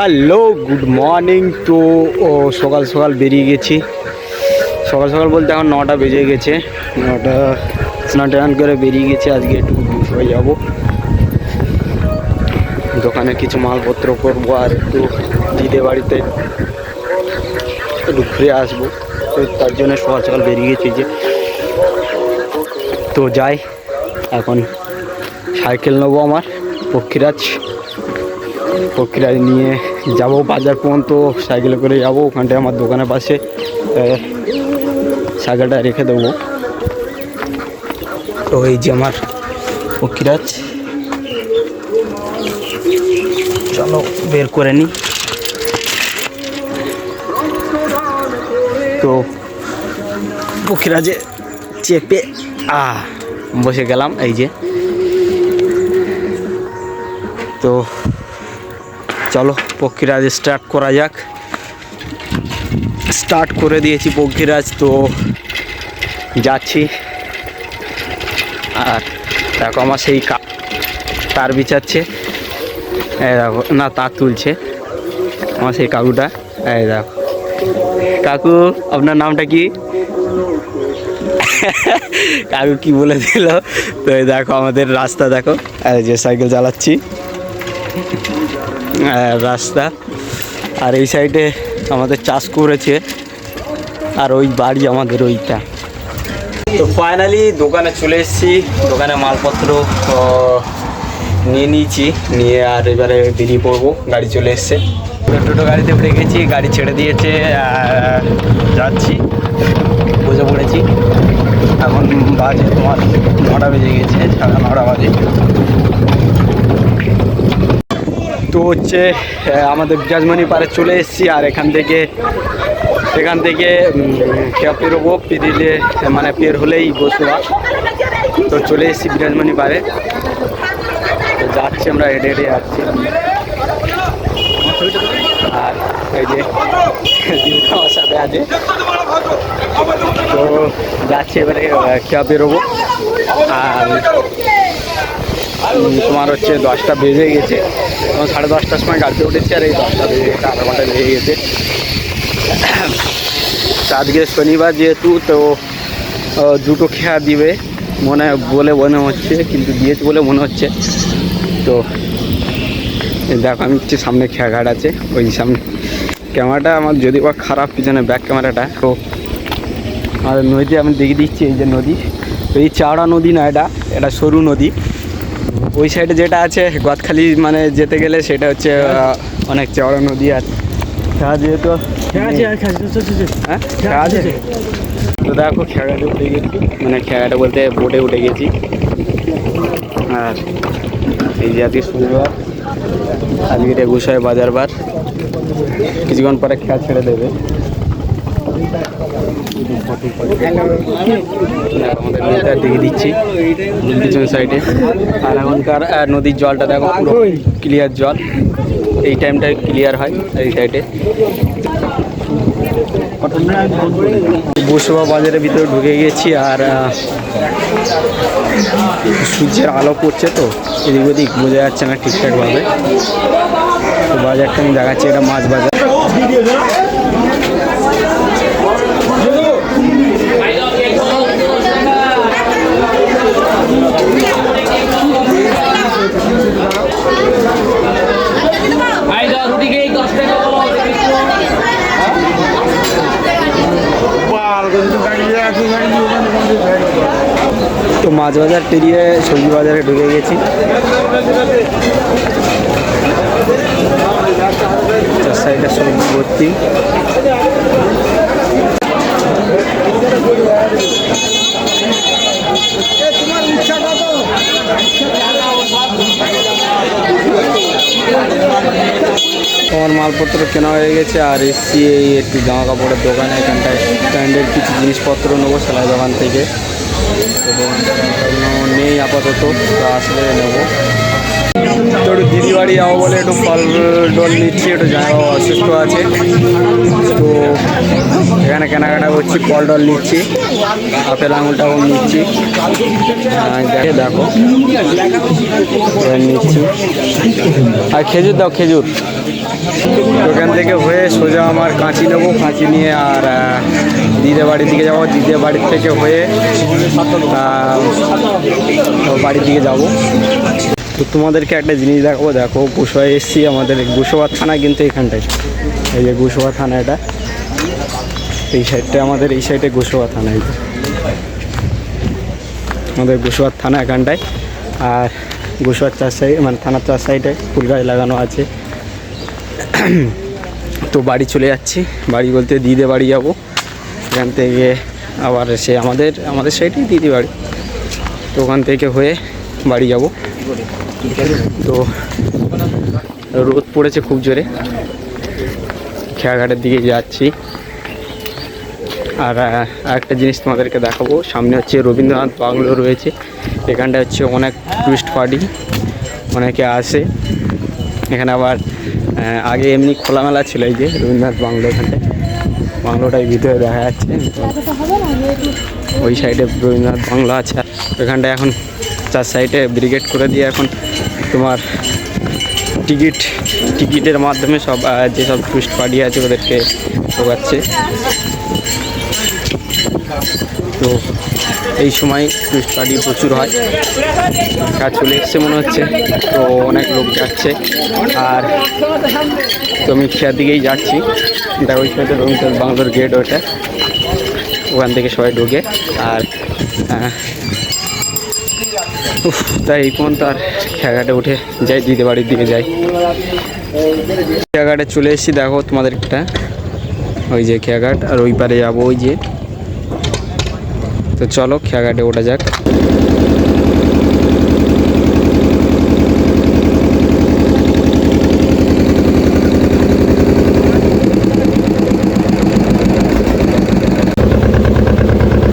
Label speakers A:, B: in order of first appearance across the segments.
A: Hello, good morning তো ও, সকাল সকাল বেরিয়ে গেছি। সকাল সকাল বলতে এখন নটা বেজে গেছে। নটা, স্নান টান করে বেরিয়ে গেছে, আজকে একটু হয়ে যাব। দোকানে কিছু মালপত্র করব আর একটু দিদে বাড়িতে একটু ঘুরে আসব। তো তার জন্য সকাল সকাল বেরিয়ে গেছি যে। তো যাই, এখন সাইকেল নেব আমার, পক্ষীরাজ। পক্ষীরাজ নিয়ে যাব, বাজার পর্যন্ত সাইকেলে করে যাব, ওখানটায় আমার দোকানের পাশে সাইকেলটা রেখে দেবো। তো এই যে আমার পক্ষীরাজ চলো, বের করে নিই তো পক্ষীরাজে চেপে, আ, বসে গেলাম, এই যে। তো চলো পক্ষীরাজ স্টার্ট করা যাক। স্টার্ট করে দিয়েছি পক্ষীরাজ, তো যাচ্ছি। আর দেখো আমার সেই তার বিছাচ্ছে। এই দেখো, না, তার তুলছে। আমার সেই কাকুটা, এই দেখো। কাকু, আপনার নামটা কি? কাকু কি বলে দিল? তো এই দেখো আমাদের রাস্তা, দেখো। যে সাইকেল চালাচ্ছি। রাস্তা। আর এই সাইডে আমাদের চাষ করেছে। আর ওই বাড়ি আমাদের ওইটা। তো ফাইনালি দোকানে চলে এসেছি। দোকানে মালপত্র নিয়ে নিয়েছি। নিয়ে আর এবারে বেরিয়ে পড়ব। গাড়ি চলে এসছে। টোটো গাড়িতে গেছি গাড়ি ছেড়ে দিয়েছে যাচ্ছি। বসে পড়েছি। এখন বাজে তোমার নটা বেজে গেছে, সাড়ে নটা বাজে। তো হচ্ছে আমাদের বিরাজমানি পারে চলে এসেছি আর এখান থেকে এখান থেকে পেরোবো পেরিয়ে মানে পের হলেই বসুয়া তো চলে এসেছি বিরাজমানি পারে তো যাচ্ছি আমরা, হেঁটে হেঁটে যাচ্ছি। আর এই যে সাথে আছে। তো যাচ্ছি এবারে ক্যাব বেরোবো আর তোমার হচ্ছে দশটা বেজে গেছে। তোমার সাড়ে দশটার সময় গাড়িতে উঠেছি আর এই দশটা বেজে গেছে, আধা ঘণ্টা বেজে গেছে। আজকে শনিবার যেহেতু, তো দুটো খেয়া দিবে মনে বলে মনে হচ্ছে, কিন্তু দিয়েছে বলে মনে হচ্ছে। তো দেখো, আমি হচ্ছে সামনে খেয়া ঘাট আছে, ওই সামনে। ক্যামেরাটা আমার যদি বা খারাপ, পিছনে ব্যাক ক্যামেরাটা। তো আর নদীতে আমি দেখিয়ে দিচ্ছি, এই যে নদী। এই চাওড়া নদী না এটা এটা সরু নদী। ওই সাইডে যেটা আছে গদখালি মানে যেতে গেলে সেটা হচ্ছে অনেক চওড়া নদী আছে খেয়া যেহেতু তো দেখো খেয়াঘাটে উঠে গেছি। মানে খেয়াঘাটে বলতে বোটে উঠে গেছি। আর এই যে আজকে শনিবার আজকে হয় বাজার বার। কিছুক্ষণ পরে খেয়া ছেড়ে দেবে। আমাদের নদীটা দেখে দিচ্ছি পিছন সাইডে আর এখনকার নদীর জলটা দেখো পুরো ক্লিয়ার জল এই টাইমটা ক্লিয়ার হয় এই সাইডে বসুয়া বাজারের ভিতরে ঢুকে গেছি আর সূর্যের আলো পড়ছে তো এদিক ওদিক বোঝা যাচ্ছে না ঠিকঠাকভাবে বাজারটা আমি দেখাচ্ছি এটা মাছ বাজার তো মাছ বাজার পেরিয়ে সবজি বাজারে ঢুকে গেছি। সবজি ভর্তি। তোমার মালপত্র কেনা হয়ে গেছে, আর এসছি এই একটি জামা কাপড়ের দোকানে। এখানটায় প্যান্ডের কিছু জিনিসপত্র নেব সেলাই দোকান থেকে। নেই আপাতত আসলে নেব। বাড়ি যাব বলে একটু ফল ডল নিচ্ছি, একটু জামাইবাবু অসুস্থ আছে। তো এখানে কেনাকাটা করছি, ফল ডল নিচ্ছি, আপেল আঙুল টাঙুল নিচ্ছি। দেখে নিচ্ছি। আর খেজুর দাও, খেজুর। ওখান থেকে হয়ে সোজা আমার কাঁচি নেব, কাঁচি নিয়ে আর দিদির বাড়ির দিকে যাব। দিদির বাড়ির থেকে হয়ে বাড়ির দিকে যাব। তো তোমাদেরকে একটা জিনিস দেখাবো। দেখো গুসোয় এসছি আমাদের গুসোয়া থানা কিন্তু এখানটায়। এই যে গুসোয়া থানা এটা। এই সাইডটা আমাদের, এই সাইডে গুসোয়া থানা এই আমাদের গুসোয়ার থানা এখানটায়। আর গুসোয়ার চার সাইড মানে থানার চার সাইডে ফুল গাছ লাগানো আছে। তো বাড়ি চলে যাচ্ছি। বাড়ি বলতে দিদে বাড়ি যাব। এখান থেকে আবার সে আমাদের আমাদের সাইডেই দিদি বাড়ি। তো ওখান থেকে হয়ে বাড়ি যাব। তো রোদ পড়েছে খুব জোরে। খেয়াঘাটের দিকে যাচ্ছি। আর আরেকটা জিনিস তোমাদেরকে দেখাবো। সামনে হচ্ছে রবীন্দ্রনাথ বাংলো রয়েছে। এখানটা হচ্ছে অনেক টুরিস্ট পার্টি অনেকে আসে। এখানে আবার আগে এমনি খোলামেলা ছিল এই যে রবীন্দ্রনাথ বাংলো এখানটায়। বাংলোটাই ভিতরে দেখা যাচ্ছে। ওই সাইডে রবীন্দ্রনাথ বাংলো আছে। আর এখানটায় এখন চার সাইডে ব্রিগেড করে দিয়ে এখন তোমার টিকিট, টিকিটের মাধ্যমে সব যেসব টুরিস্ট পার্টি আছে ওদেরকে ঢোকাচ্ছে। তো এই সময় টুরিস্ট পার্টি প্রচুর হয়। কাজ চলে এসছে মনে হচ্ছে। তো অনেক লোক যাচ্ছে। আর তো আমি খেয়ার দিকেই যাচ্ছি। দেখো ওই রবীন্দ্রনাথ বাংলোর গেট ওটা ওখান থেকে সবাই ঢোকে। আর উফ, তাই এই পর্যন্ত আর খেয়াঘাটে উঠে যাই দিদি বাড়ির দিকে যাই। খেয়াঘাটে চলে এসেছি দেখো তোমাদের একটা ওই যে খেয়াঘাট আর ওই পারে যাব ওই যে। তো চলো খেয়াঘাটে ওঠা যাক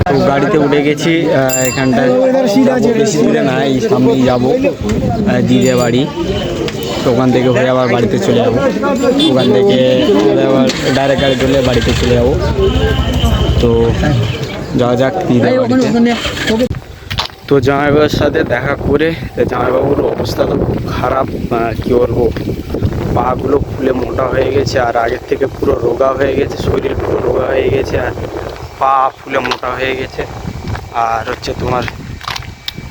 A: তো গাড়িতে উঠে গেছি যাব, বেশি দূরে না এই সামনেই যাব দিদে বাড়ি। তো ওখান থেকে হয়ে আবার বাড়িতে চলে যাব। ওখান থেকে আবার ডাইরেক্ট গাড়ি চলে বাড়িতে চলে যাব। তো যাওয়া যাক দিদে বাড়িতে। তো জামাইবাবুর সাথে দেখা করে জামাইবাবুর অবস্থা তো খুব খারাপ কি বলব? পাগুলো ফুলে মোটা হয়ে গেছে আর আগের থেকে পুরো রোগা হয়ে গেছে শরীর পুরো রোগা হয়ে গেছে আর পা ফুলে মোটা হয়ে গেছে। আর হচ্ছে তোমার,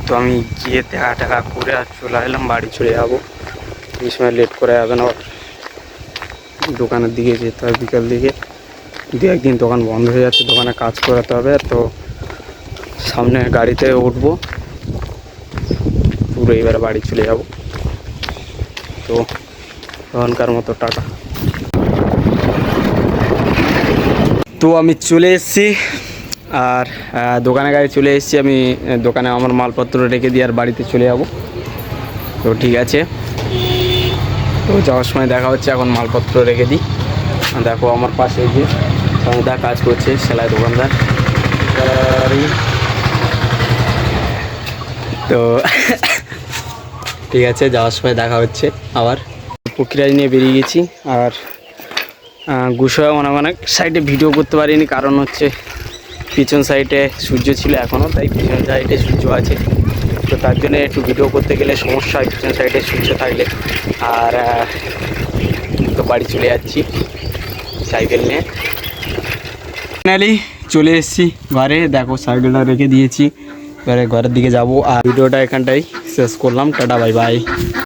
A: তো আমি গিয়ে দেখা টাকা করে আর চলে এলাম, বাড়ি চলে যাব। এই সময় লেট করে যাবে না দোকানের দিকে যেতে হবে বিকাল দিকে। দু একদিন দোকান বন্ধ হয়ে যাচ্ছে, দোকানে কাজ করাতে হবে, তো সামনে গাড়িতে উঠবো। পুরো এবার বাড়ি চলে যাব। তো তখনকার মতো টাটা। তো আমি চলে এসেছি। আর দোকানে গাড়ি চলে এসেছি আমি, দোকানে আমার মালপত্র রেখে দিয়ে আর বাড়িতে চলে যাব। তো ঠিক আছে। তো যাওয়ার সময় দেখা হচ্ছে, এখন মালপত্র রেখে দিই। দেখো আমার পাশে যে সমুদা কাজ করছে, সেলাই দোকানদার। তো ঠিক আছে, যাওয়ার সময় দেখা হচ্ছে আবার। প্রক্রিয়া নিয়ে বেরিয়ে গেছি, আর গুসয় অনেক অনেক সাইডে ভিডিও করতে পারিনি, কারণ হচ্ছে পিছন সাইডে সূর্য ছিল এখনও তাই পিছন সাইডে সূর্য আছে। তো তার জন্য একটু ভিডিও করতে গেলে সমস্যা হয় পিছন সাইডে সূর্য থাকলে। আর তো বাড়ি চলে যাচ্ছি সাইকেল নিয়ে। ফাইনালি চলে এসেছি ঘরে। দেখো সাইকেলটা রেখে দিয়েছি। এবারে ঘরের দিকে যাব আর ভিডিওটা এখানটাই শেষ করলাম। Tata bye bye